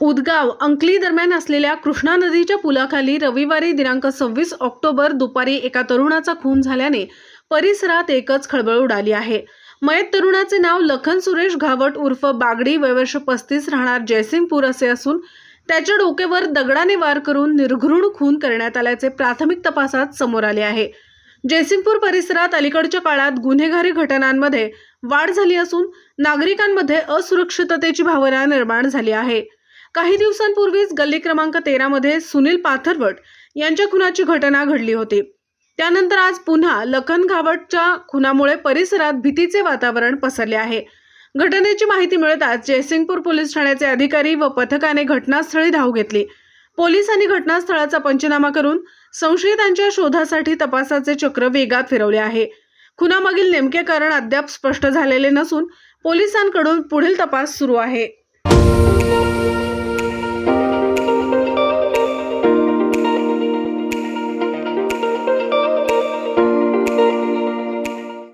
उदगाव अंकली दरम्यान असलेल्या कृष्णा नदीच्या पुलाखाली रविवारी दिनांक सव्वीस ऑक्टोबर दुपारी एका तरुणाचा खून झाल्याने परिसरात एकच खळबळ उडाली आहे. मयत तरुणाचे नाव लखन सुरेश घावट उर्फ बागडी वयवर्ष पस्तीस राहणार जयसिंगपूर असे असून त्याच्या डोक्यावर दगडाने वार करून निर्घृण खून करण्यात आल्याचे प्राथमिक तपासात समोर आले आहे. जयसिंगपूर परिसरात अलीकडच्या काळात गुन्हेगारी घटनांमध्ये वाढ झाली असून नागरिकांमध्ये असुरक्षिततेची भावना निर्माण झाली आहे. काही दिवसांपूर्वीच गल्ली क्रमांक तेरामध्ये सुनील पाथरवट यांच्या खुनाची घटना घडली होती. त्यानंतर आज पुन्हा लखन घावटच्या खुनामुळे परिसरात भीतीचे वातावरण पसरले आहे. घटनेची माहिती मिळताच जयसिंगपूर पोलीस ठाण्याचे अधिकारी व पथकाने घटनास्थळी धाव घेतली. पोलिसांनी घटनास्थळाचा पंचनामा करून संशयितांच्या शोधासाठी तपासाचे चक्र वेगात फिरवले आहे. खुनामागील नेमके कारण अद्याप स्पष्ट झालेले नसून पोलिसांकडून पुढील तपास सुरू आहे.